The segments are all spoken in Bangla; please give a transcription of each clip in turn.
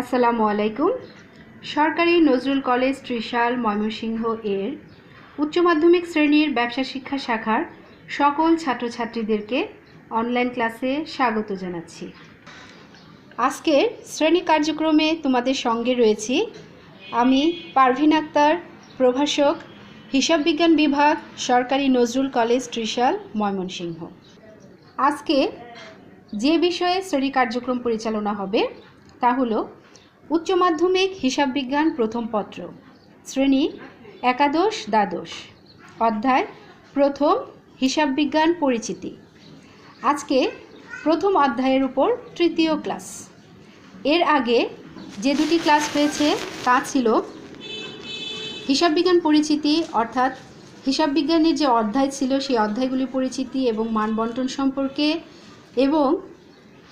আসসালামু আলাইকুম। সরকারি নজরুল কলেজ ত্রিশাল ময়মনসিংহ এর উচ্চ মাধ্যমিক শ্রেণির ব্যবসা শিক্ষা শাখার সকল ছাত্রছাত্রীদেরকে অনলাইন ক্লাসে স্বাগত জানাচ্ছি। আজকের শ্রেণি কার্যক্রমে তোমাদের সঙ্গে রয়েছি আমি পারভিন আক্তার, প্রভাষক, হিসাব বিজ্ঞান বিভাগ, সরকারি নজরুল কলেজ ত্রিশাল ময়মনসিংহ। আজকে যে বিষয়ে শ্রেণি কার্যক্রম পরিচালনা হবে তা হলো উচ্চ মাধ্যমিক হিসাব বিজ্ঞান প্রথম পত্র, শ্রেণি একাদশ দ্বাদশ, অধ্যায় প্রথম হিসাব বিজ্ঞান পরিচিতি। আজকে প্রথম অধ্যায়ের উপর তৃতীয় ক্লাস। এর আগে যে দুটি ক্লাস হয়েছে তা ছিল হিসাব বিজ্ঞান পরিচিতি, অর্থাৎ হিসাব বিজ্ঞানের যে অধ্যায় ছিল সেই অধ্যায়গুলি পরিচিতি এবং মান বন্টন সম্পর্কে এবং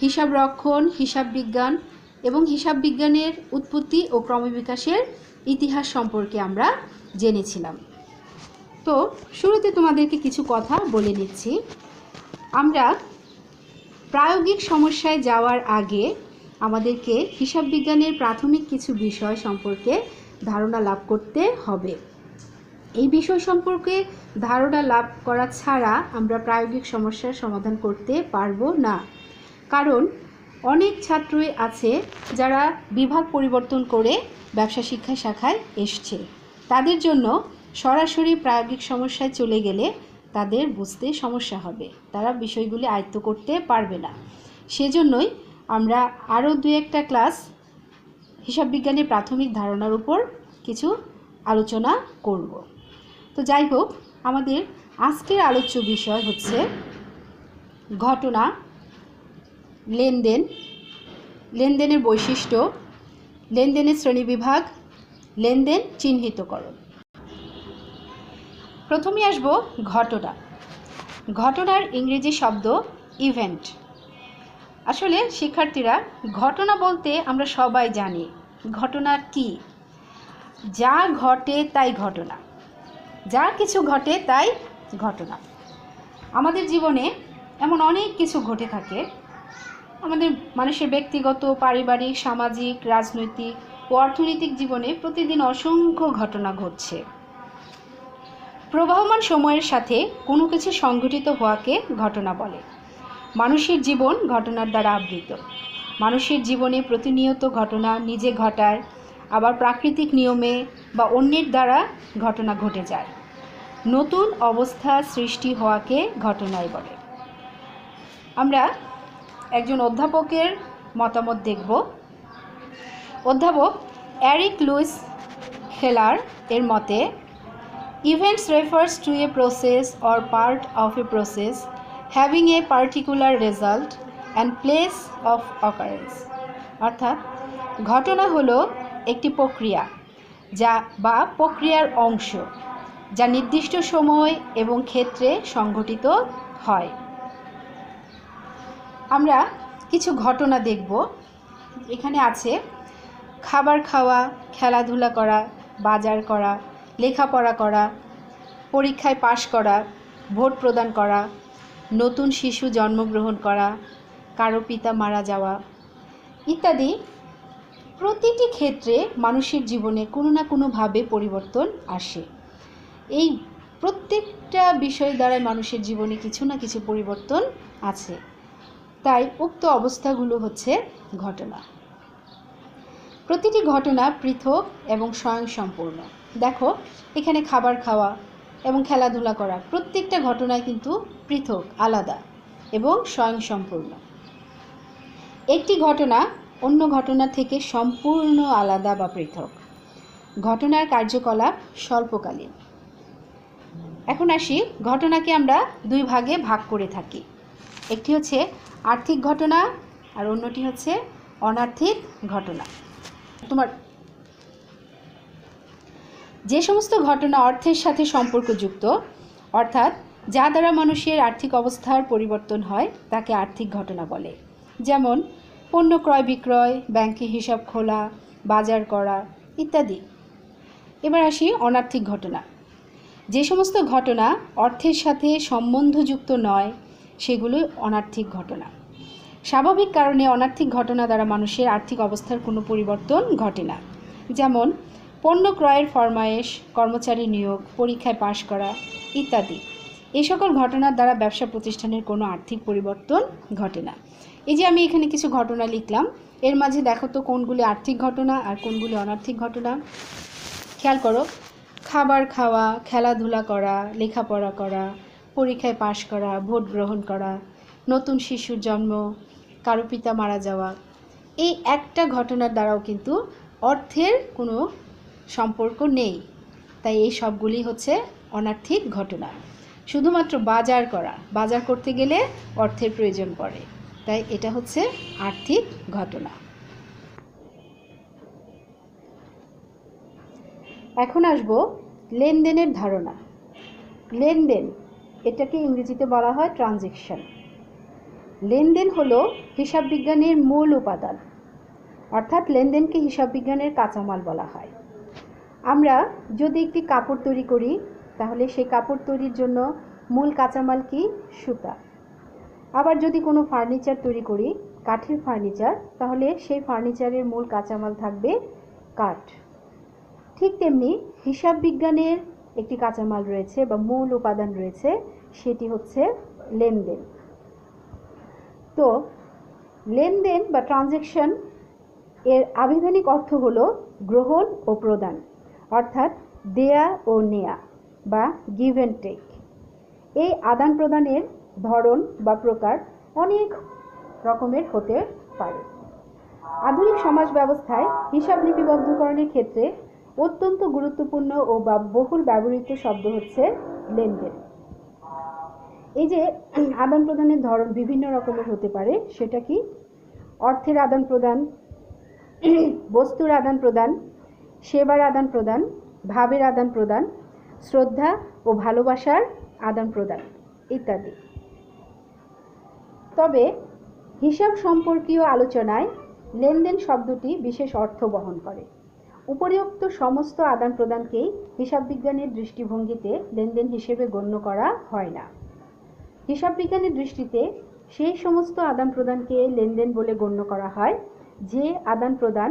হিসাব রক্ষণ, হিসাব বিজ্ঞান এবং হিসাব বিজ্ঞানের উৎপত্তি ও ক্রমবিকাশের ইতিহাস সম্পর্কে আমরা জেনেছিলাম। তো, শুরুতে তোমাদেরকে কিছু কথা বলে নিচ্ছি। আমরা প্রায়োগিক সমস্যায় যাওয়ার আগে আমাদেরকে হিসাব বিজ্ঞানের প্রাথমিক কিছু বিষয় সম্পর্কে ধারণা লাভ করতে হবে। এই বিষয় সম্পর্কে ধারণা লাভ করা ছাড়া আমরা প্রায়োগিক সমস্যার সমাধান করতে পারব না। কারণ অনেক ছাত্রই আছে যারা বিভাগ পরিবর্তন করে ব্যবসা শিক্ষা শাখায় এসছে। তাদের জন্য সরাসরি প্রায়োগিক সমস্যায় চলে গেলে তাদের বুঝতে সমস্যা হবে। তারা বিষয়গুলি আয়ত্ত করতে পারবে না। সেজন্যই আমরা আরও দু একটা ক্লাস হিসাব বিজ্ঞানের প্রাথমিক ধারণার উপর কিছু আলোচনা করব। তো যাই হোক, আমাদের আজকের আলোচ্য বিষয় হচ্ছে ঘটনা লেনদেন, লেনদেনের বৈশিষ্ট্য, লেনদেনের শ্রেণীবিভাগ, লেনদেন চিহ্নিতকরণ। প্রথমে আসব ঘটনা। ঘটনার ইংরেজি শব্দ ইভেন্ট আসলে শিক্ষার্থীরা, ঘটনা বলতে আমরা সবাই জানি ঘটনা কি? যা ঘটে তাই ঘটনা। যা কিছু ঘটে তাই ঘটনা। আমাদের জীবনে এমন অনেক কিছু ঘটে থাকে আমাদের মানুষের ব্যক্তিগত, পারিবারিক, সামাজিক, রাজনৈতিক ও অর্থনৈতিক জীবনে প্রতিদিন অসংখ্য ঘটনা ঘটছে। প্রবাহমান সময়ের সাথে কোনো কিছু সংঘটিত হওয়াকে ঘটনা বলে। মানুষের জীবন ঘটনার দ্বারা আবৃত। মানুষের জীবনে প্রতিনিয়ত ঘটনা নিজে ঘটায় আবার প্রাকৃতিক নিয়মে বা অন্যের দ্বারা ঘটনা ঘটে যায়। নতুন অবস্থা সৃষ্টি হওয়াকে ঘটনাই বলে। আমরা একজন অধ্যাপকের মতামত দেখব। অধ্যাপক অ্যারিক লুইস খেলার এর মতে, events refers to a process or part of a process having a particular result and place of occurrence. অর্থাৎ, ঘটনা হলো একটি প্রক্রিয়া যা বা প্রক্রিয়ার অংশ যা নির্দিষ্ট সময় এবং ক্ষেত্রে সংঘটিত হয়। আমরা কিছু ঘটনা দেখব। এখানে আছে খাবার খাওয়া, খেলাধুলা করা, বাজার করা, লেখাপড়া করা, পরীক্ষায় পাশ করা, ভোট প্রদান করা, নতুন শিশু জন্মগ্রহণ করা, কারও পিতা মারা যাওয়া ইত্যাদি প্রতিটি ক্ষেত্রে মানুষের জীবনে কোনো না কোনোভাবে পরিবর্তন আসে। এই প্রত্যেকটা বিষয় দ্বারাই মানুষের জীবনে কিছু না কিছু পরিবর্তন আছে। তাই উক্ত অবস্থাগুলো হচ্ছে ঘটনা। প্রতিটি ঘটনা পৃথক এবং স্বয়ংসম্পূর্ণ। দেখো, এখানে খাবার খাওয়া এবং খেলাধুলা করা প্রত্যেকটা ঘটনায় কিন্তু পৃথক, আলাদা এবং স্বয়ংসম্পূর্ণ। একটি ঘটনা অন্য ঘটনা থেকে সম্পূর্ণ আলাদা বা পৃথক। ঘটনার কার্যকলাপ স্বল্পকালীন। এখন আসি, ঘটনাকে আমরা দুই ভাগে ভাগ করে থাকি। একটি হচ্ছে আর্থিক ঘটনা আর অন্যটি হচ্ছে অনার্থিক ঘটনা। তোমার যে সমস্ত ঘটনা অর্থের সাথে সম্পর্কযুক্ত, অর্থাৎ যা দ্বারা মানুষের আর্থিক অবস্থার পরিবর্তন হয়, তাকে আর্থিক ঘটনা বলে। যেমন পণ্য ক্রয় বিক্রয়, ব্যাংকে হিসাব খোলা, বাজার করা ইত্যাদি। এবার আসি অনার্থিক ঘটনা। যে সমস্ত ঘটনা অর্থের সাথে সম্বন্ধযুক্ত নয় সেগুলো অনার্থিক ঘটনা। স্বাভাবিক কারণে অনার্থিক ঘটনা দ্বারা মানুষের আর্থিক অবস্থার কোনো পরিবর্তন ঘটে না। যেমন, পণ্য ক্রয়ের ফরমায়েশ, কর্মচারী নিয়োগ, পরীক্ষায় পাশ করা ইত্যাদি। এই সকল ঘটনার দ্বারা ব্যবসা প্রতিষ্ঠানের কোনো আর্থিক পরিবর্তন ঘটে না। এই যে আমি এখানে কিছু ঘটনা লিখলাম, এর মাঝে দেখো তো কোনগুলি আর্থিক ঘটনা আর কোনগুলি অনার্থিক ঘটনা। খেয়াল করো, খাবার খাওয়া, খেলাধুলা করা, লেখাপড়া করা পরীক্ষায় পাশ করা, ভোট গ্রহণ করা, নতুন শিশুর জন্ম, কারও পিতা মারা যাওয়া, এই একটা ঘটনার দ্বারাও কিন্তু অর্থের কোনো সম্পর্ক নেই। তাই এই সবগুলি হচ্ছে অনার্থিক ঘটনা। শুধুমাত্র বাজার করা, বাজার করতে গেলে অর্থের প্রয়োজন পড়ে। তাই এটা হচ্ছে আর্থিক ঘটনা। এখন আসব লেনদেনের ধারণা। লেনদেন এটাকে ইংরেজিতে বলা হয় ট্রানজেকশন। লেনদেন হলো হিসাব বিজ্ঞানের মূল উপাদান, অর্থাৎ লেনদেনকে হিসাব বিজ্ঞানের কাঁচামাল বলা হয়। আমরা যদি একটি কাপড় তৈরি করি, তাহলে সেই কাপড় তৈরির জন্য মূল কাঁচামাল কি? সুতা। আবার যদি কোনো ফার্নিচার তৈরি করি, কাঠের ফার্নিচার, তাহলে সেই ফার্নিচারের মূল কাঁচামাল থাকবে কাঠ। ঠিক তেমনি হিসাব বিজ্ঞানের একটি কাঁচামাল রয়েছে বা মূল উপাদান রয়েছে, সেটি হচ্ছে লেনদেন। তো, লেনদেন বা ট্রানজ্যাকশন এর আবিধানিক অর্থ হলো গ্রহণ ও প্রদান, অর্থাৎ দেয়া ও নেয়া বা গিভ অ্যান্ড টেক এই আদান প্রদানের ধরন বা প্রকার অনেক রকমের হতে পারে। আধুনিক সমাজ ব্যবস্থায় হিসাব লিপিবদ্ধকরণের ক্ষেত্রে অত্যন্ত গুরুত্বপূর্ণ ও বহুল ব্যবহৃত শব্দ হচ্ছে লেনদেন। এই যে আদান প্রদানের ধরন বিভিন্ন রকমের হতে পারে, সেটা কি? অর্থের আদান প্রদান, বস্তুর আদান প্রদান, সেবার আদান প্রদান, ভাবের আদান প্রদান, শ্রদ্ধা ও ভালোবাসার আদান প্রদান ইত্যাদি। তবে হিসাব সম্পর্কীয় আলোচনায় লেনদেন শব্দটি বিশেষ অর্থ বহন করে। উপরিউক্ত সমস্ত আদান প্রদানকেই হিসাব বিজ্ঞানের দৃষ্টিভঙ্গিতে লেনদেন হিসেবে গণ্য করা হয় না। হিসাব বিজ্ঞানের দৃষ্টিতে সেই সমস্ত আদান প্রদানকে লেনদেন বলে গণ্য করা হয়, যে আদান প্রদান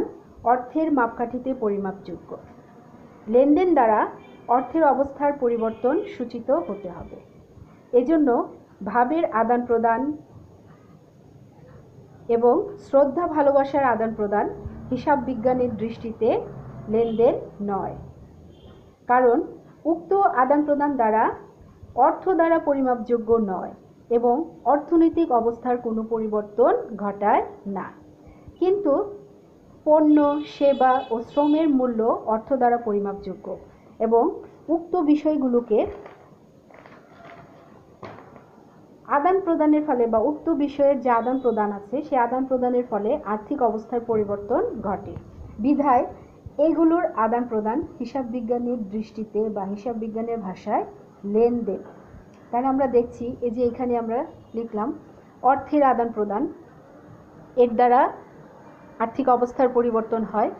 অর্থের মাপকাঠিতে পরিমাপযোগ্য। লেনদেন দ্বারা অর্থের অবস্থার পরিবর্তন সূচিত হতে হবে। এজন্য ভাবের আদান প্রদান এবং শ্রদ্ধা ভালোবাসার আদান প্রদান হিসাব বিজ্ঞানের দৃষ্টিতে লেনদেন নয়। কারণ, উক্ত আদান প্রদান দ্বারা অর্থ দ্বারা পরিমাপযোগ্য নয় এবং অর্থনৈতিক অবস্থার কোনো পরিবর্তন ঘটায় না। কিন্তু পণ্য, সেবা ও শ্রমের মূল্য অর্থ দ্বারা পরিমাপযোগ্য এবং উক্ত বিষয়গুলোকে আদান প্রদানের ফলে বা উক্ত বিষয়ের যে আদান প্রদান আছে সেই আদান প্রদানের ফলে আর্থিক অবস্থার পরিবর্তন ঘটে। বিধায় এগুলোর আদান প্রদান হিসাব বিজ্ঞানের দৃষ্টিতে বা হিসাব বিজ্ঞানের ভাষায় লেনদেন। তাহলে আমরা দেখছি, এই যে এখানে আমরা লিখলাম, অর্থের আদান প্রদান এর দ্বারা আর্থিক অবস্থার পরিবর্তন হয়।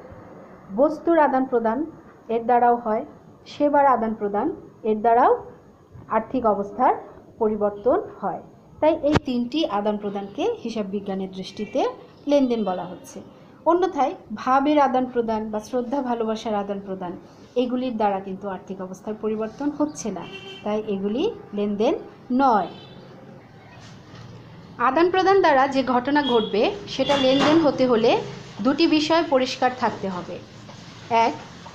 বস্তুর আদান প্রদান এর দ্বারাও হয়। সেবার আদান প্রদান এর দ্বারাও আর্থিক অবস্থার পরিবর্তন হয়। তাই এই তিনটি আদান প্রদানকে হিসাব বিজ্ঞানের দৃষ্টিতে লেনদেন বলা হচ্ছে। অন্যথায় ভাবের আদান প্রদান বা শ্রদ্ধা ভালোবাসার আদান প্রদান, এগুলির দ্বারা কিন্তু আর্থিক অবস্থার পরিবর্তন হচ্ছে না। তাই এগুলি লেনদেন নয়। আদান প্রদান দ্বারা যে ঘটনা ঘটবে, সেটা লেনদেন হতে হলে দুটি বিষয় পরিষ্কার থাকতে হবে। এক,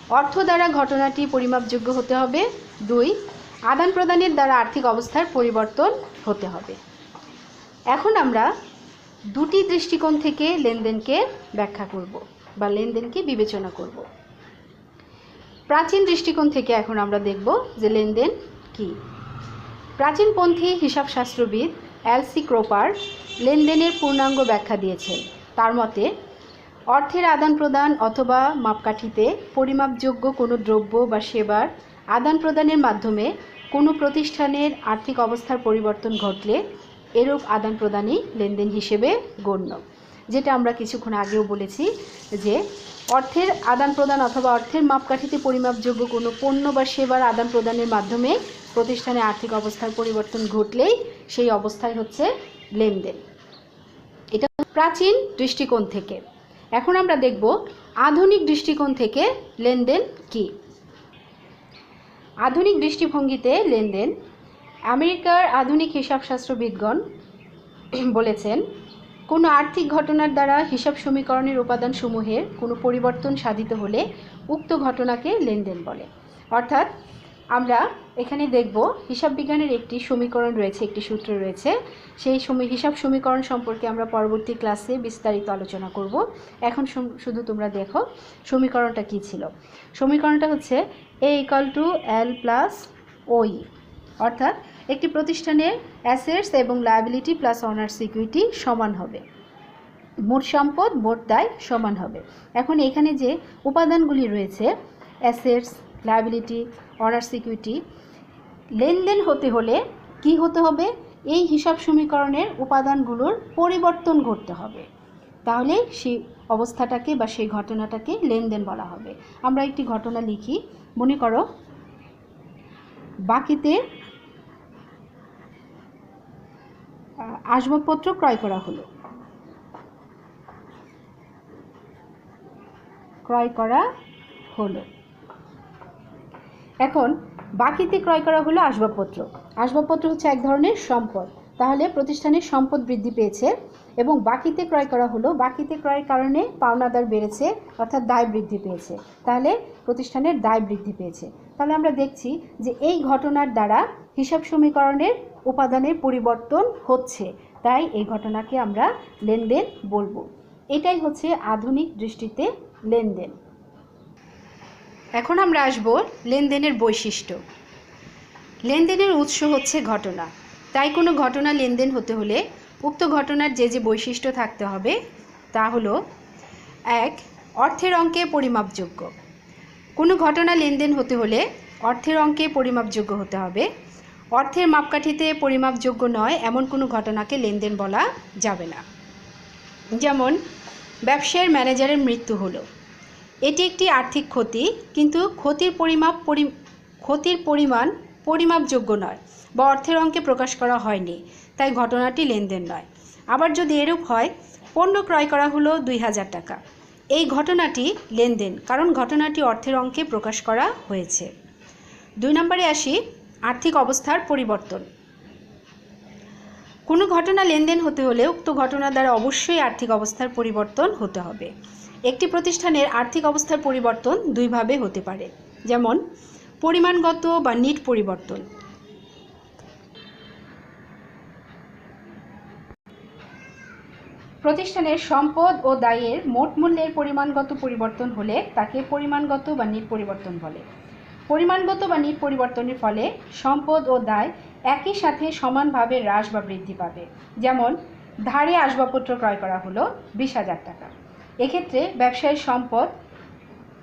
অর্থ দ্বারা ঘটনাটি পরিমাপযোগ্য হতে হবে। দুই, আদান প্রদানের দ্বারা আর্থিক অবস্থার পরিবর্তন হতে হবে। এখন আমরা দুটি দৃষ্টিকোণ থেকে লেনদেনকে ব্যাখ্যা করব বা লেনদেনকে বিবেচনা করব। প্রাচীন দৃষ্টিকোণ থেকে এখন আমরা দেখব যে লেনদেন কি। প্রাচীনপন্থী হিসাবশাস্ত্রবিদ এলসি ক্রোপার লেনদেনের পূর্ণাঙ্গ ব্যাখ্যা দিয়েছেন। তার মতে, অর্থের আদান প্রদান অথবা মাপকাঠিতে পরিমাপযোগ্য কোনো দ্রব্য বা সেবার আদান প্রদানের মাধ্যমে কোনো প্রতিষ্ঠানের আর্থিক অবস্থার পরিবর্তন ঘটলে এরূপ আদান প্রদানই লেনদেন হিসেবে গণ্য। যেটা আমরা কিছুক্ষণ আগেও বলেছি যে অর্থের আদান প্রদান অথবা অর্থের মাপকাঠিতে পরিমাপযোগ্য কোনো পণ্য বা সেবার আদান প্রদানের মাধ্যমে প্রতিষ্ঠানে আর্থিক অবস্থার পরিবর্তন ঘটলেই সেই অবস্থায় হচ্ছে লেনদেন। এটা প্রাচীন দৃষ্টিকোণ থেকে। এখন আমরা দেখব আধুনিক দৃষ্টিকোণ থেকে লেনদেন কি? আধুনিক দৃষ্টিভঙ্গিতে লেনদেন আমেরিকার আধুনিক হিসাবশাস্ত্রবিদগণ বলেছেন, কোনো আর্থিক ঘটনার দ্বারা হিসাব সমীকরণের উপাদানসমূহের কোনো পরিবর্তন সাধিত হলে উক্ত ঘটনাকে লেনদেন বলে। অর্থাৎ, আমরা এখানে দেখব, হিসাব বিজ্ঞানের একটি সমীকরণ রয়েছে, একটি সূত্র রয়েছে। সেই হিসাব সমীকরণ সম্পর্কে আমরা পরবর্তী ক্লাসে বিস্তারিত আলোচনা করব। এখন শুধু তোমরা দেখো সমীকরণটা কী ছিল। সমীকরণটা হচ্ছে A equal to L plus O E অর্থাৎ একটি প্রতিষ্ঠানের অ্যাসেটস এবং লায়াবিলিটি প্লাস অনার্স সিকিউরিটি সমান হবে। মোট সম্পদ, মোট দায় সমান হবে। এখন এখানে যে উপাদানগুলি রয়েছে অ্যাসেটস লায়াবিলিটি অনার সিকিউরিটি লেনদেন হতে হলে কি হতে হবে? এই হিসাব সমীকরণের উপাদানগুলোর পরিবর্তন ঘটতে হবে। তাহলে সেই অবস্থাটাকে বা সেই ঘটনাটাকে লেনদেন বলা হবে। আমরা একটি ঘটনা লিখি। মনে করো, বাকিতে আসবাবপত্র ক্রয় করা হলো। ক্রয় করা হলো। এখন বাকিতে ক্রয় করা হলো আসবাবপত্র। আসবাবপত্র হচ্ছে এক ধরনের সম্পদ। তাহলে প্রতিষ্ঠানের সম্পদ বৃদ্ধি পেয়েছে এবং বাকিতে ক্রয় করা হলো। বাকিতে ক্রয়ের কারণে পাওনাদার বেড়েছে, অর্থাৎ দায় বৃদ্ধি পেয়েছে। তাহলে প্রতিষ্ঠানের দায় বৃদ্ধি পেয়েছে। তাহলে আমরা দেখছি যে এই ঘটনার দ্বারা হিসাব সমীকরণের উপাদানের পরিবর্তন হচ্ছে। তাই এই ঘটনাকে আমরা লেনদেন বলব। এটাই হচ্ছে আধুনিক দৃষ্টিতে লেনদেন। এখন আমরা আসব লেনদেনের বৈশিষ্ট্য। লেনদেনের উৎস হচ্ছে ঘটনা। তাই কোনো ঘটনা লেনদেন হতে হলে উক্ত ঘটনার যে যে বৈশিষ্ট্য থাকতে হবে, তা হলো, এক, অর্থের অঙ্কে পরিমাপযোগ্য। কোনো ঘটনা লেনদেন হতে হলে অর্থের অঙ্কে পরিমাপযোগ্য হতে হবে। অর্থের মাপকাঠিতে পরিমাপযোগ্য নয়, এমন কোনো ঘটনাকে লেনদেন বলা যাবে না। যেমন, ব্যবসায়ের ম্যানেজারের মৃত্যু হলো। এটি একটি আর্থিক ক্ষতি, কিন্তু ক্ষতির পরিমাপ পরি ক্ষতির পরিমাণ পরিমাপযোগ্য নয় বা অর্থের অঙ্কে প্রকাশ করা হয়নি, তাই ঘটনাটি লেনদেন নয়। আবার যদি এরূপ হয়, পণ্য ক্রয় করা হলো দুই হাজার টাকা। এই ঘটনাটি লেনদেন, কারণ ঘটনাটি অর্থের অঙ্কে প্রকাশ করা হয়েছে। দুই নম্বরে আসি, আর্থিক অবস্থার পরিবর্তন। কোনো ঘটনা লেনদেন হতে হলে উক্ত ঘটনা দ্বারা অবশ্যই আর্থিক অবস্থার পরিবর্তন হতে হবে। একটি প্রতিষ্ঠানের আর্থিক অবস্থার পরিবর্তন দুইভাবে হতে পারে। যেমন পরিমাণগত বা নিট পরিবর্তন। প্রতিষ্ঠানের সম্পদ ও দায়ের মোট মূল্যের পরিমাণগত পরিবর্তন হলে তাকে পরিমাণগত বা নিট পরিবর্তন বলে। পরিমাণগত বা নিট পরিবর্তনের ফলে সম্পদ ও দায় একই সাথে সমানভাবে হ্রাস বা বৃদ্ধি পাবে। যেমন, ধারে আসবাবপত্র ক্রয় করা হলো বিশ হাজার টাকা। এক্ষেত্রে ব্যবসায়ের সম্পদ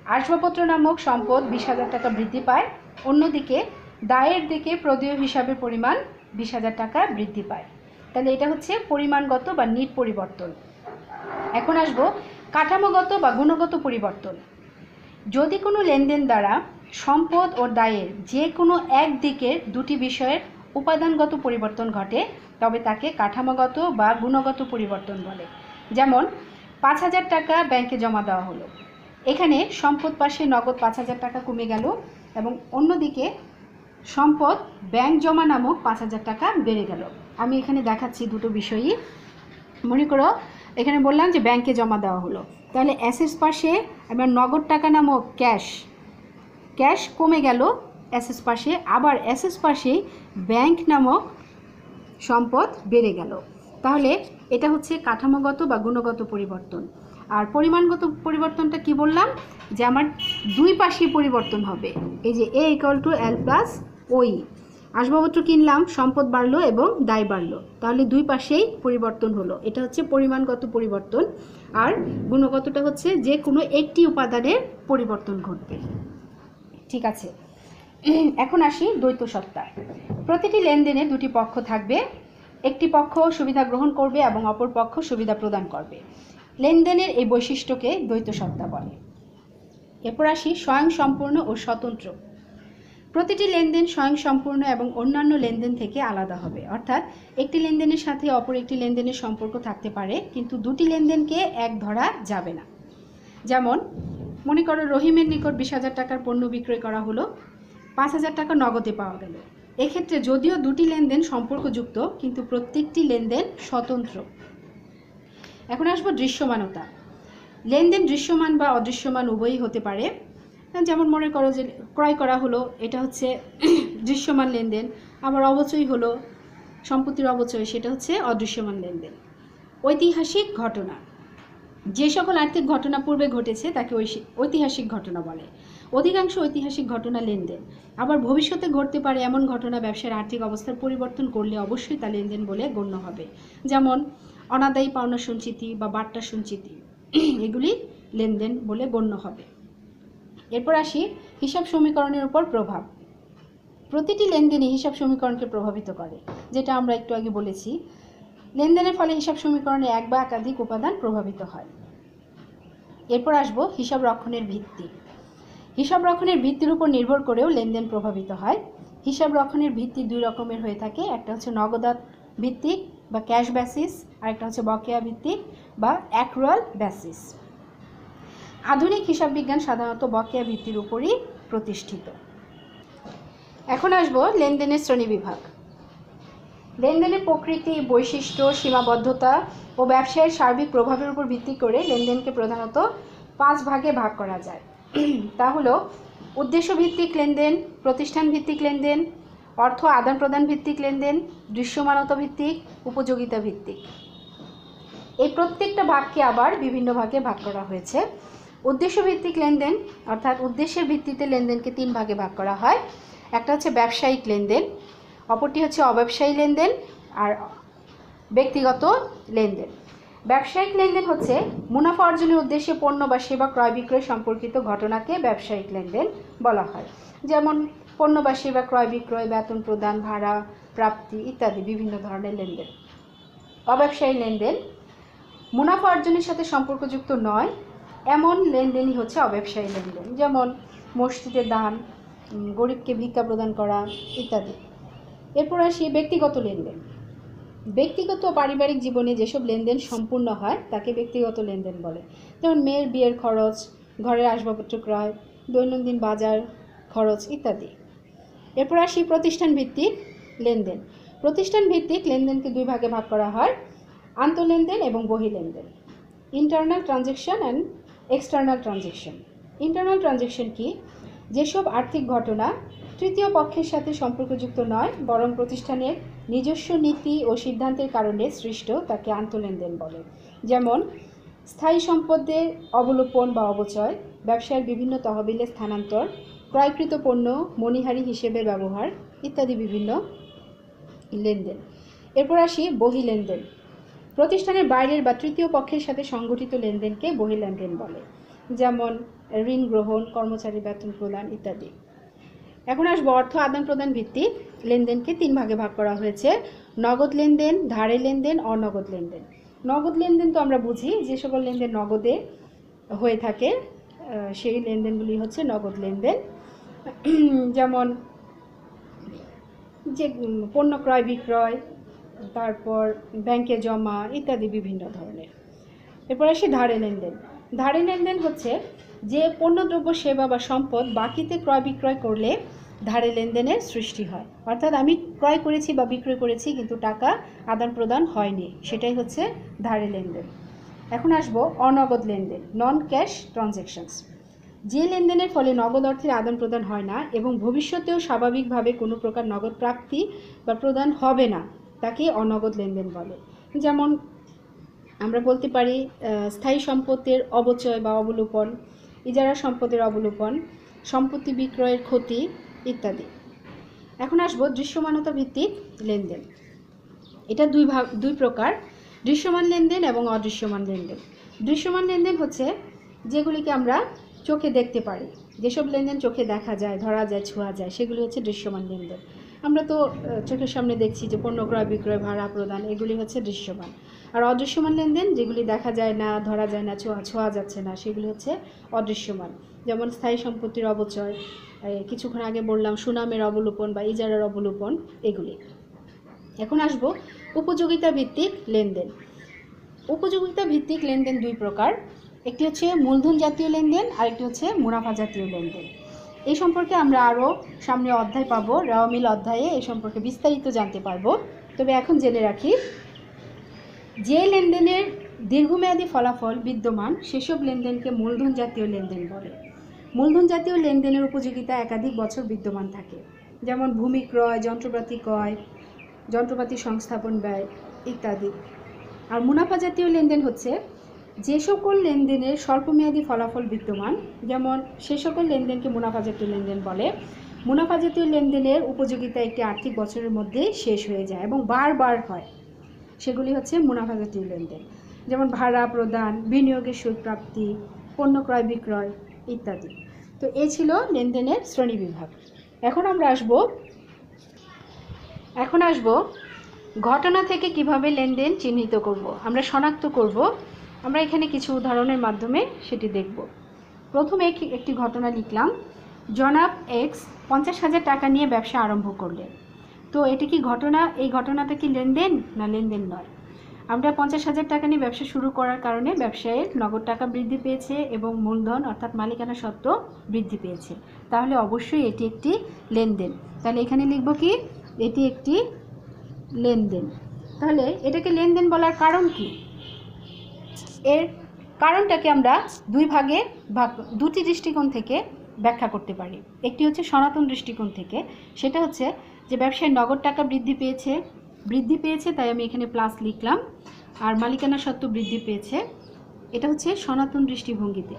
আসবাবপত্র নামক সম্পদ বিশ হাজার টাকা বৃদ্ধি পায়। অন্যদিকে, দায়ের দিকে প্রদেয় হিসাবে পরিমাণ বিশ হাজার টাকা বৃদ্ধি পায়। তাহলে এটা হচ্ছে পরিমাণগত বা নিট পরিবর্তন। এখন আসব কাঠামোগত বা গুণগত পরিবর্তন। যদি কোনো লেনদেন দ্বারা সম্পদ ও দায়ের যে কোনো এক দিকের দুটি বিষয়ের উপাদানগত পরিবর্তন ঘটে, তবে তাকে কাঠামোগত বা গুণগত পরিবর্তন বলে। যেমন, পাঁচ হাজার টাকা ব্যাংকে জমা দেওয়া হলো। এখানে সম্পদ পাশে নগদ পাঁচ হাজার টাকা কমে গেল এবং অন্যদিকে সম্পদ ব্যাংক জমা নামক পাঁচ হাজার টাকা বেড়ে গেল। আমি এখানে দেখাচ্ছি দুটো বিষয়ই। মনে করো, এখানে বললাম যে ব্যাংকে জমা দেওয়া হলো। তাহলে অ্যাসেস পাশে আমার নগদ টাকা নামক ক্যাশ ক্যাশ কমে গেল। অ্যাসেস পাশে আবার অ্যাসেস পাশে ব্যাংক নামক সম্পদ বেড়ে গেল। তাহলে এটা হচ্ছে কাঠামোগত বা গুণগত পরিবর্তন। আর পরিমাণগত পরিবর্তনটা কি বললাম? যে আমার দুই পাশেই পরিবর্তন হবে। এই যে A equal to L plus O E আসবাবপত্র কিনলাম, সম্পদ বাড়লো এবং দায় বাড়লো। তাহলে দুই পাশেই পরিবর্তন হলো। এটা হচ্ছে পরিমাণগত পরিবর্তন। আর গুণগতটা হচ্ছে যে কোনো একটি উপাদানের পরিবর্তন ঘটবে। ঠিক আছে। এখন আসি দ্বৈত সত্তা প্রতিটি লেনদেনে দুটি পক্ষ থাকবে। একটি পক্ষ সুবিধা গ্রহণ করবে এবং অপর পক্ষ সুবিধা প্রদান করবে। লেনদেনের এই বৈশিষ্ট্যকে দ্বৈত সত্তা বলে। এরপর আসি স্বয়ংসম্পূর্ণ ও স্বতন্ত্র। প্রতিটি লেনদেন স্বয়ংসম্পূর্ণ এবং অন্যান্য লেনদেন থেকে আলাদা হবে। অর্থাৎ একটি লেনদেনের সাথে অপর একটি লেনদেনের সম্পর্ক থাকতে পারে, কিন্তু দুটি লেনদেনকে এক ধরা যাবে না। যেমন, মনে করো রহিমের নিকট বিশ হাজার টাকার পণ্য বিক্রয় করা হলো, পাঁচ হাজার টাকা নগদে পাওয়া গেল। এক্ষেত্রে যদিও দুটি লেনদেন সম্পর্কযুক্ত, কিন্তু প্রত্যেকটি লেনদেন স্বতন্ত্র। এখন আসব দৃশ্যমানতা। লেনদেন দৃশ্যমান বা অদৃশ্যমান উভয়ই হতে পারে। যেমন মনে করো যে ক্রয় করা হলো, এটা হচ্ছে দৃশ্যমান লেনদেন। আবার অবচয় হলো, সম্পত্তির অবচয়, সেটা হচ্ছে অদৃশ্যমান লেনদেন। ঐতিহাসিক ঘটনা। যে সকল আর্থিক ঘটনা পূর্বে ঘটেছে, তাকে ঐতিহাসিক ঘটনা বলে। অধিকাংশ ঐতিহাসিক ঘটনা লেনদেন। আবার ভবিষ্যতে ঘটতে পারে এমন ঘটনা, ব্যবসার আর্থিক অবস্থার পরিবর্তন করলে অবশ্যই তা লেনদেন বলে গণ্য হবে। যেমন অনাদায়ী পাওনা সঞ্চিতি বা বার্তা সঞ্চিতি, এগুলি লেনদেন বলে গণ্য হবে। এরপর আসি হিসাব সমীকরণের উপর প্রভাব। প্রতিটি লেনদেনই হিসাব সমীকরণকে প্রভাবিত করে, যেটা আমরা একটু আগে বলেছি। লেনদেনের ফলে হিসাব সমীকরণে এক বা একাধিক উপাদান প্রভাবিত হয়। এরপর আসব হিসাব রক্ষণের ভিত্তি। হিসাব রক্ষণের ভিত্তির উপর নির্ভর করেও লেনদেন প্রভাবিত হয়। হিসাব রক্ষণের ভিত্তি দুই রকমের হয়ে থাকে। একটা হচ্ছে নগদাত ভিত্তিক বা ক্যাশ বেসিস আর একটা হচ্ছে বকেয়া ভিত্তিক বা অ্যাক্রুয়াল বেসিস আধুনিক হিসাব বিজ্ঞান সাধারণত বকেয়া ভিত্তির উপরই প্রতিষ্ঠিত। এখন আসব লেনদেনের শ্রেণীবিভাগ লেনদেনের প্রকৃতি, বৈশিষ্ট্য, সীমাবদ্ধতা ও ব্যবসায়ের সার্বিক প্রভাবের উপর ভিত্তি করে লেনদেনকে প্রধানত পাঁচ ভাগে ভাগ করা যায়। তা হলো, উদ্দেশ্য ভিত্তিক লেনদেন, প্রতিষ্ঠান ভিত্তিক লেনদেন, অর্থ আদান প্রদান ভিত্তিক লেনদেন, দৃশ্যমানতা ভিত্তিক, উপযোগিতা ভিত্তিক। এই প্রত্যেকটা ভাগকে আবার বিভিন্ন ভাগে ভাগ করা হয়েছে। উদ্দেশ্য ভিত্তিক লেনদেন, অর্থাৎ উদ্দেশ্যের ভিত্তিতে লেনদেনকে তিন ভাগে ভাগ করা হয়। একটা হচ্ছে ব্যবসায়িক লেনদেন, অপরটি হচ্ছে অব্যবসায়ী লেনদেন আর ব্যক্তিগত লেনদেন। ব্যবসায়িক লেনদেন হচ্ছে মুনাফা অর্জনের উদ্দেশ্যে পণ্য বা সেবা ক্রয় বিক্রয় সম্পর্কিত ঘটনাকে ব্যবসায়িক লেনদেন বলা হয়। যেমন পণ্য বা সেবা ক্রয় বিক্রয়, বেতন প্রদান, ভাড়া, প্রাপ্তি ইত্যাদি বিভিন্ন ধরনের লেনদেন। অব্যবসায়ী লেনদেন মুনাফা অর্জনের সাথে সম্পর্কযুক্ত নয়, এমন লেনদেনই হচ্ছে অব্যবসায়ী লেনদেন। যেমন মসজিদে দান গরিবকে ভিক্ষা প্রদান করা ইত্যাদি। এরপর আসি ব্যক্তিগত লেনদেন। ব্যক্তিগত পারিবারিক জীবনে যেসব লেনদেন সম্পূর্ণ হয়, তাকে ব্যক্তিগত লেনদেন বলে। যেমন মেয়ের বিয়ের খরচ, ঘরের আসবাবপত্র ক্রয়, দৈনন্দিন বাজার খরচ ইত্যাদি। এরপর আসি প্রতিষ্ঠান ভিত্তিক লেনদেন। প্রতিষ্ঠান ভিত্তিক লেনদেনকে দুই ভাগে ভাগ করা হয়। আন্তঃলেনদেন এবং বহি লেনদেন internal transaction and external transaction internal transaction কি? যেসব আর্থিক ঘটনা তৃতীয় পক্ষের সাথে সম্পর্কযুক্ত নয়, বরং প্রতিষ্ঠানের নিজস্ব নীতি ও সিদ্ধান্তের কারণে সৃষ্ট তাকে আন্তঃলেনদেন বলে। যেমন, স্থায়ী সম্পদের অবলোপন বা অবচয় ব্যবসায়ের বিভিন্ন তহবিলে স্থানান্তর, ক্রয়কৃত পণ্য, মণিহারি হিসেবে ব্যবহার ইত্যাদি বিভিন্ন লেনদেন। এরপর আসি বহি লেনদেন প্রতিষ্ঠানের বাইরের বা তৃতীয় পক্ষের সাথে সংগঠিত লেনদেনকে বহি লেনদেন বলে, যেমন ঋণ গ্রহণ, কর্মচারী বেতন প্রদান ইত্যাদি। এখন আসব অর্থ আদান প্রদান ভিত্তিক লেনদেনকে তিন ভাগে ভাগ করা হয়েছে। নগদ লেনদেন, ধারে লেনদেন, অনগদ লেনদেন। নগদ লেনদেন তো আমরা বুঝি, যে সকল লেনদেন নগদে হয়ে থাকে সেই লেনদেনগুলি হচ্ছে নগদ লেনদেন। যেমন যে পণ্য ক্রয় বিক্রয় তারপর ব্যাংকে জমা ইত্যাদি বিভিন্ন ধরনের। এরপর আসি ধারে লেনদেন। ধারে লেনদেন হচ্ছে যে পণ্যদ্রব্য, সেবা বা সম্পদ বাকিতে ক্রয় বিক্রয় করলে ধারে লেনদেনের সৃষ্টি হয়। অর্থাৎ আমি ক্রয় করেছি বা বিক্রয় করেছি কিন্তু টাকা আদান প্রদান হয়নি। সেটাই হচ্ছে ধারে লেনদেন। এখন আসব অনগদ লেনদেন নন ক্যাশ ট্রানজ্যাকশনস যে লেনদেনের ফলে নগদ অর্থের আদান প্রদান হয় না এবং ভবিষ্যতেও স্বাভাবিকভাবে কোনো প্রকার নগদ প্রাপ্তি বা প্রদান হবে না। তাকে অনগদ লেনদেন বলে। যেমন আমরা বলতে পারি স্থায়ী সম্পত্তির অবচয় বা অবলোপন, ইজারা সম্পদের অবলোপন, সম্পত্তি বিক্রয়ের ক্ষতি ইত্যাদি। এখন আসব দৃশ্যমানতা ভিত্তিক লেনদেন। এটা দুই ভাগ, দুই প্রকার, দৃশ্যমান লেনদেন এবং অদৃশ্যমান লেনদেন। দৃশ্যমান লেনদেন হচ্ছে যেগুলিকে আমরা চোখে দেখতে পারি। যেসব লেনদেন চোখে দেখা যায়, ধরা যায়, ছোঁয়া যায়, সেগুলি হচ্ছে দৃশ্যমান লেনদেন। আমরা তো চোখের সামনে দেখছি যে পণ্য ক্রয় বিক্রয়, ভাড়া প্রদান, এগুলি হচ্ছে দৃশ্যমান। আর অদৃশ্যমান লেনদেন যেগুলি দেখা যায় না, ধরা যায় না, ছোঁয়া ছোঁয়া যাচ্ছে না, সেগুলি হচ্ছে অদৃশ্যমান। যেমন স্থায়ী সম্পত্তির অবচয় কিছুক্ষণ আগে বললাম সুনামের অবলোপন বা ইজারার অবলোপন, এগুলি। এখন আসব উপযোগিতা ভিত্তিক লেনদেন। উপযোগিতা ভিত্তিক লেনদেন দুই প্রকার, একটি হচ্ছে মূলধন জাতীয় লেনদেন আর একটি হচ্ছে মুনাফা জাতীয় লেনদেন। এই সম্পর্কে আমরা আরও সামনে অধ্যায় পাবো রেওয়ামিল অধ্যায়ে এই সম্পর্কে বিস্তারিত জানতে পারব। তবে এখন জেনে রাখি, যে লেনদেনের দীর্ঘমেয়াদী ফলাফল বিদ্যমান, সেসব লেনদেনকে মূলধন জাতীয় লেনদেন বলে। মূলধন জাতীয় লেনদেনের উপযোগিতা একাধিক বছর বিদ্যমান থাকে, যেমন ভূমি ক্রয়, যন্ত্রপাতি ক্রয়, যন্ত্রপাতি সংস্থাপন ব্যয় ইত্যাদি। আর মুনাফা জাতীয় লেনদেন হচ্ছে যে সকল লেনদেনের স্বল্পমেয়াদী ফলাফল বিদ্যমান, যেমন সে সকল লেনদেনকে মুনাফা জাতীয় লেনদেন বলে, মুনাফা জাতীয় লেনদেনের উপযোগিতা একটি আর্থিক বছরের মধ্যে শেষ হয়ে যায় এবং বারবার হয়। সেগুলি হচ্ছে মুনাফা জাতীয় লেনদেন, যেমন ভাড়া প্রদান, বিনিয়োগের সুদ প্রাপ্তি পণ্য ক্রয় বিক্রয় ইত্যাদি। তো এই ছিল লেনদেনের শ্রেণি বিভাগ। এখন আমরা আসব, এখন আসব ঘটনা থেকে কীভাবে লেনদেন চিহ্নিত করব। আমরা শনাক্ত করব আমরা এখানে কিছু উদাহরণের মাধ্যমে সেটি দেখব। প্রথমে একটি- ঘটনা লিখলাম। জনাব এক্স পঞ্চাশ হাজার টাকা নিয়ে ব্যবসা আরম্ভ করলেন। তো এটি কি ঘটনা? এই ঘটনাটা কি লেনদেন? না, লেনদেন নয়। আমরা পঞ্চাশ হাজার টাকা নিয়ে ব্যবসা শুরু করার কারণে ব্যবসায়ের নগদ টাকা বৃদ্ধি পেয়েছে এবং মূলধন অর্থাৎ মালিকানা সত্ত্ব বৃদ্ধি পেয়েছে। তাহলে অবশ্যই এটি একটি লেনদেন। তাহলে এখানে লিখব কি? এটি একটি লেনদেন। তাহলে এটাকে লেনদেন বলার কারণ কি? এর কারণটাকে আমরা দুই ভাগে ভাগ, দুটি দৃষ্টিকোণ থেকে ব্যাখ্যা করতে পারি। একটি হচ্ছে সনাতন দৃষ্টিকোণ থেকে, সেটা হচ্ছে যে ব্যবসায় নগদ টাকা বৃদ্ধি পেয়েছে বৃদ্ধি পেয়েছে, তাই আমি এখানে প্লাস লিখলাম, আর মালিকানা সত্ত্ব বৃদ্ধি পেয়েছে, এটা হচ্ছে সনাতন দৃষ্টিভঙ্গিতে।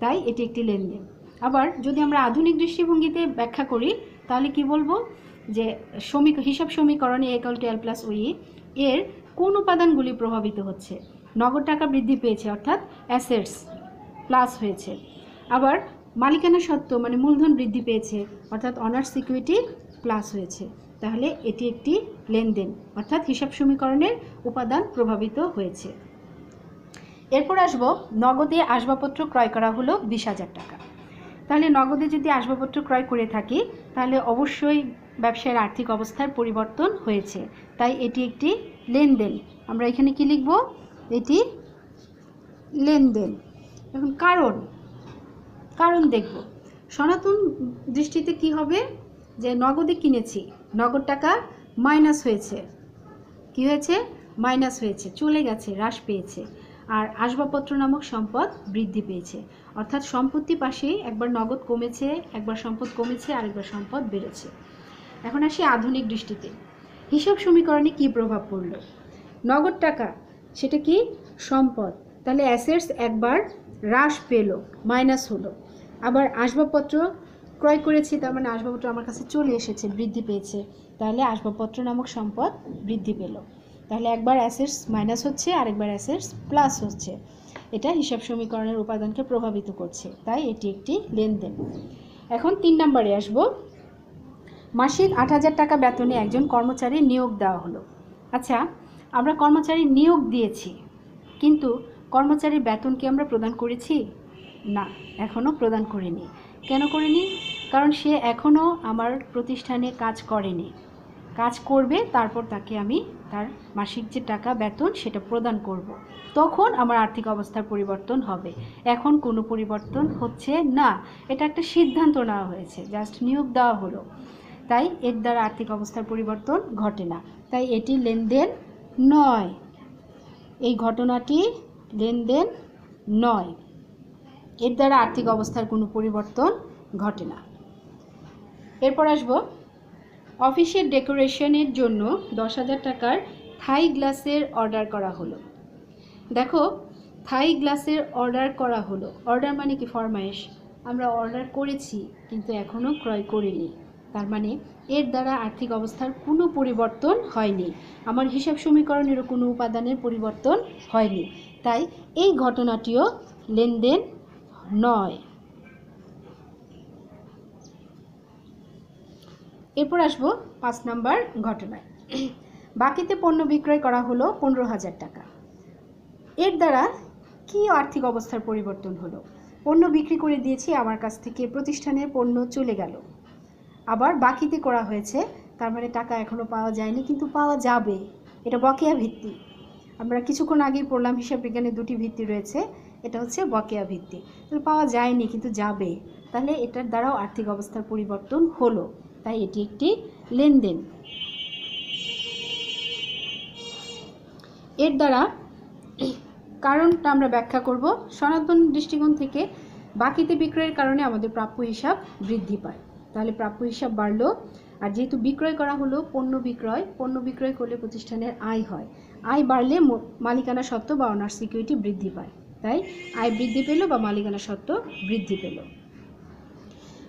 তাই এটি একটি লেনদেন। আবার যদি আমরা আধুনিক দৃষ্টিভঙ্গিতে ব্যাখ্যা করি, তাহলে কি বলব? যে সমীক, হিসাব সমীকরণে একল টু এল প্লাস ওই এর কোন উপাদানগুলি প্রভাবিত হচ্ছে? নগদ টাকা বৃদ্ধি পেয়েছে, অর্থাৎ অ্যাসেটস প্লাস হয়েছে। আবার মালিকানা সত্ত্ব মানে মূলধন বৃদ্ধি পেয়েছে, অর্থাৎ অনার্স সিকিউরিটি প্লাস হয়েছে। তাহলে এটি একটি লেনদেন, অর্থাৎ হিসাব সমীকরণের উপাদান প্রভাবিত হয়েছে। এরপর আসব, নগদে আসবাবপত্র ক্রয় করা হলো বিশ হাজার টাকা। তাহলে নগদে যদি আসবাবপত্র ক্রয় করে থাকি, তাহলে অবশ্যই ব্যবসায়ের আর্থিক অবস্থার পরিবর্তন হয়েছে। তাই এটি একটি লেনদেন। আমরা এখানে কি লিখব? এটি লেনদেন। এখন কারণ কারণ দেখব। সনাতন দৃষ্টিতে কি হবে? যে নগদে কিনেছি, নগদ টাকা মাইনাস হয়েছে। কি হয়েছে? মাইনাস হয়েছে, চলে গেছে, হ্রাস পেয়েছে। আর আসবাবপত্র নামক সম্পদ বৃদ্ধি পেয়েছে। অর্থাৎ সম্পত্তি পাশেই একবার নগদ কমেছে, একবার সম্পদ কমেছে, আরেকবার সম্পদ বেড়েছে। এখন আসি আধুনিক দৃষ্টিতে। হিসাব সমীকরণে কি প্রভাব পড়ল? নগদ টাকা সেটা কি? সম্পদ। তাহলে অ্যাসেটস একবার হ্রাস পেল মাইনাস হলো। আবার আসবাবপত্র ক্রয় করেছি, তার মানে আসবাবপত্র আমার কাছে চলে এসেছে, বৃদ্ধি পেয়েছে। তাহলে আসবাবপত্র নামক সম্পদ বৃদ্ধি পেল। তাহলে একবার অ্যাসেটস মাইনাস হচ্ছে, আরেকবার অ্যাসেটস প্লাস হচ্ছে। এটা হিসাব সমীকরণের উপাদানকে প্রভাবিত করছে। তাই এটি একটি লেনদেন। এখন তিন নম্বরে আসব। মাসিক আট হাজার টাকা বেতনে একজন কর্মচারী নিয়োগ দেওয়া হলো। আচ্ছা আমরা কর্মচারী নিয়োগ দিয়েছি, কিন্তু কর্মচারীর বেতন কি আমরা প্রদান করেছি? না এখনও প্রদান করিনি। কেন করিনি? কারণ সে এখনও আমার প্রতিষ্ঠানে কাজ করেনি। কাজ করবে, তারপর তাকে আমি তার মাসিক যে টাকা বেতন, সেটা প্রদান করব। তখন আমার আর্থিক অবস্থার পরিবর্তন হবে। এখন কোনো পরিবর্তন হচ্ছে না। এটা একটা সিদ্ধান্ত নেওয়া হয়েছে। জাস্ট নিয়োগ দেওয়া হলো। তাই এর দ্বারা আর্থিক অবস্থার পরিবর্তন ঘটে না। তাই এটি লেনদেন নয়। এই ঘটনাটি লেনদেন নয়। এর দ্বারা আর্থিক অবস্থার কোনো পরিবর্তন ঘটে না। এরপর আসব। অফিসের ডেকোরেশনের জন্য দশ হাজার টাকার থাই গ্লাসের অর্ডার করা হলো। দেখো, থাই গ্লাসের অর্ডার করা হলো। অর্ডার মানে কি ফরমাইশ আমরা অর্ডার করেছি, কিন্তু এখনও ক্রয় করিনি। তার মানে এর দ্বারা আর্থিক অবস্থার কোনো পরিবর্তন হয়নি। আমার হিসাব সমীকরণেরও কোনো উপাদানের পরিবর্তন হয়নি। তাই এই ঘটনাটিও লেনদেন নয়। এরপর আসব পাঁচ নাম্বার ঘটনায়। বাকিতে পণ্য বিক্রয় করা হলো পনেরো হাজার টাকা। এর দ্বারা কি আর্থিক অবস্থার পরিবর্তন হলো? পণ্য বিক্রি করে দিয়েছি, আমার কাছ থেকে প্রতিষ্ঠানের পণ্য চলে গেল। আবার বাকিতে করা হয়েছে। তার মানে টাকা এখনও পাওয়া যায়নি, কিন্তু পাওয়া যাবে। এটা বকেয়া ভিত্তি। আমরা কিছুক্ষণ আগেই পড়লাম, হিসাব বিজ্ঞানের দুটি ভিত্তি রয়েছে। এটা হচ্ছে বকেয়া ভিত্তি। তাহলে পাওয়া যায়নি, কিন্তু যাবে। তাহলে এটার দ্বারাও আর্থিক অবস্থার পরিবর্তন হলো। তাই এটি একটি লেনদেন। এর দ্বারা কারণটা আমরা ব্যাখ্যা করব। সনাতন দৃষ্টিকোণ থেকে বাকিতে বিক্রয়ের কারণে আমাদের প্রাপ্য হিসাব বৃদ্ধি পায়। তাহলে প্রাপ্য হিসাব বাড়লো। আর যেহেতু বিক্রয় করা হলো, পণ্য বিক্রয় পণ্য বিক্রয় করলে প্রতিষ্ঠানের আয় হয়। আয় বাড়লে মালিকানা সত্ত্ব বা অনার সিকিউরিটি বৃদ্ধি পায়। তাই আয় বৃদ্ধি পেল বা মালিকানা সত্ত্ব বৃদ্ধি পেল।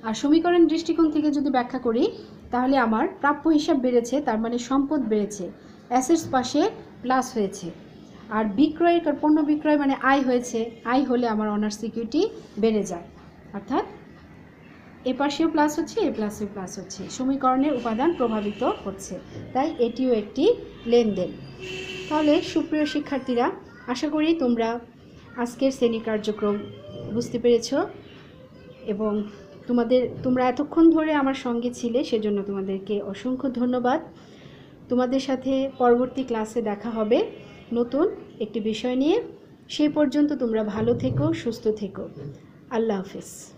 আর সমীকরণ দৃষ্টিকোণ থেকে যদি ব্যাখ্যা করি, তাহলে আমার প্রাপ্য হিসাব বেড়েছে, তার মানে সম্পদ বেড়েছে। অ্যাসেটস পাশে প্লাস হয়েছে। আর বিক্রয়ের কার- পণ্য বিক্রয় মানে আয় হয়েছে। আয় হলে আমার অনার সিকিউরিটি বেড়ে যায়। অর্থাৎ এ পাশেও প্লাস হচ্ছে, এ প্লাসেও প্লাস হচ্ছে। সমীকরণের উপাদান প্রভাবিত হচ্ছে। তাই এটিও একটি লেনদেন। তাহলে সুপ্রিয় শিক্ষার্থীরা, আশা করি তোমরা আজকের শ্রেণি কার্যক্রম বুঝতে পেরেছ এবং তোমাদের, তোমরা এতক্ষণ ধরে আমার সঙ্গে ছিলে, সেজন্য তোমাদেরকে অসংখ্য ধন্যবাদ। তোমাদের সাথে পরবর্তী ক্লাসে দেখা হবে নতুন একটি বিষয় নিয়ে। সে পর্যন্ত তোমরা ভালো থেকো, সুস্থ থেকো। আল্লাহ হাফেজ।